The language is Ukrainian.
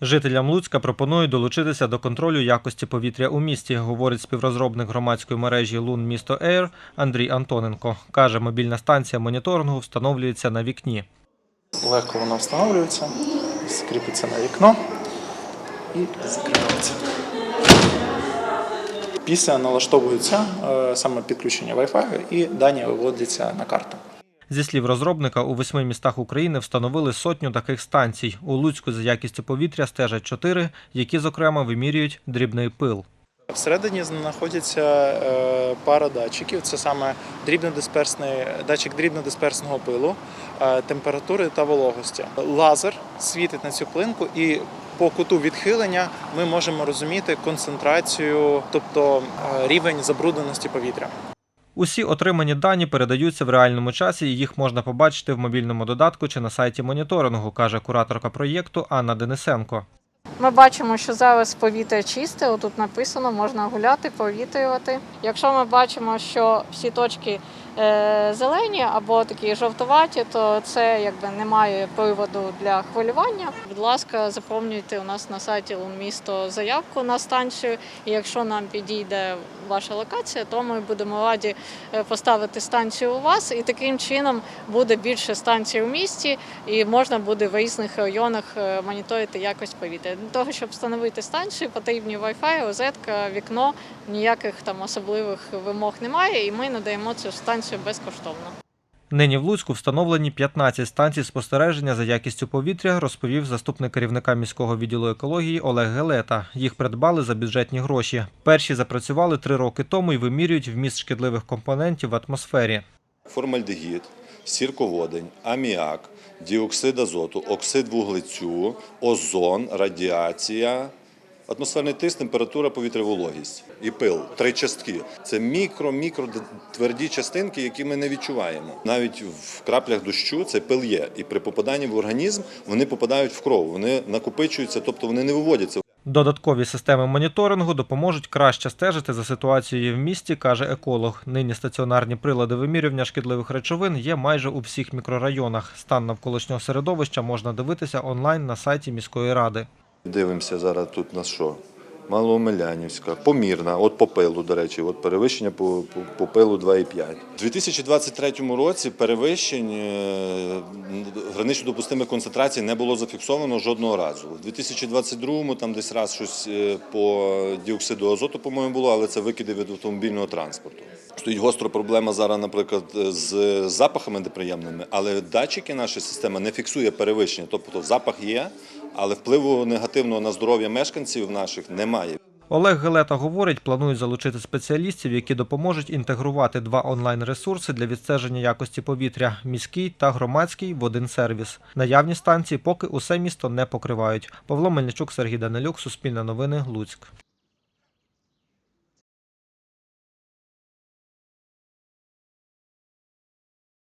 Жителям Луцька пропонують долучитися до контролю якості повітря у місті, говорить співрозробник громадської мережі Лун місто Ейр Андрій Антоненко. Каже, мобільна станція моніторингу встановлюється на вікні. Легко воно встановлюється, скріпиться на вікно і закривається. Після налаштовується е, саме підключення Wi-Fi і дані виводяться на карту. Зі слів розробника, у восьми містах України встановили сотню таких станцій. У Луцьку за якістю повітря стежать чотири, які, зокрема, вимірюють дрібний пил. Всередині знаходяться е, пара датчиків. Це саме дрібнодисперсний датчик дрібнодисперсного пилу, е, температури та вологості. Лазер світить на цю плинку, і по куту відхилення ми можемо розуміти концентрацію, тобто е, рівень забрудненості повітря. Усі отримані дані передаються в реальному часі, і їх можна побачити в мобільному додатку чи на сайті моніторингу, каже кураторка проєкту Анна Денисенко. Ми бачимо, що зараз повітря чисте. Отут написано, можна гуляти, повітрювати. Якщо ми бачимо, що всі точки е, зелені або такі жовтуваті, то це якби немає приводу для хвилювання. Будь ласка, заповнюйте у нас на сайті місто заявку на станцію. І якщо нам підійде ваша локація, то ми будемо раді е, поставити станцію у вас, і таким чином буде більше станцій у місті, і можна буде в різних районах е, моніторити якість повітря. Для того, щоб встановити станцію, потрібні Wi-Fi, розетка, вікно. Ніяких там особливих вимог немає, і ми надаємо цю станцію безкоштовно. Нині в Луцьку встановлені 15 станцій спостереження за якістю повітря, розповів заступник керівника міського відділу екології Олег Гелета. Їх придбали за бюджетні гроші. Перші запрацювали три роки тому і вимірюють вміст шкідливих компонентів в атмосфері. Формальдегід, сірководень, аміак, діоксид азоту, оксид вуглецю, озон, радіація, атмосферний тиск, температура, повітря, вологість і пил. Три частки. Це мікро-мікро тверді частинки, які ми не відчуваємо. Навіть в краплях дощу цей пил є. І при попаданні в організм вони попадають в кров, вони накопичуються, тобто вони не виводяться. Додаткові системи моніторингу допоможуть краще стежити за ситуацією в місті, каже еколог. Нині стаціонарні прилади вимірювання шкідливих речовин є майже у всіх мікрорайонах. Стан навколишнього середовища можна дивитися онлайн на сайті міської ради. Дивимося зараз тут на що? Малоомелянівська, помірна, от по пилу, до речі, от перевищення по, по, по пилу 2,5. У 2023 році перевищень е, гранично допустимих концентрацій не було зафіксовано жодного разу. У 2022 там десь раз щось е, по діоксиду азоту, по-моєму, було, але це викиди від автомобільного транспорту. Стоїть гостра проблема зараз, наприклад, з запахами неприємними, але датчики наша система не фіксує перевищення. Тобто запах є, але впливу негативного на здоров'я мешканців наших немає. Олег Гелета говорить, планують залучити спеціалістів, які допоможуть інтегрувати два онлайн-ресурси для відстеження якості повітря міський та громадський в один сервіс. Наявні станції поки усе місто не покривають. Павло Мельничук, Сергій Данилюк, Суспільне новини, Луцьк.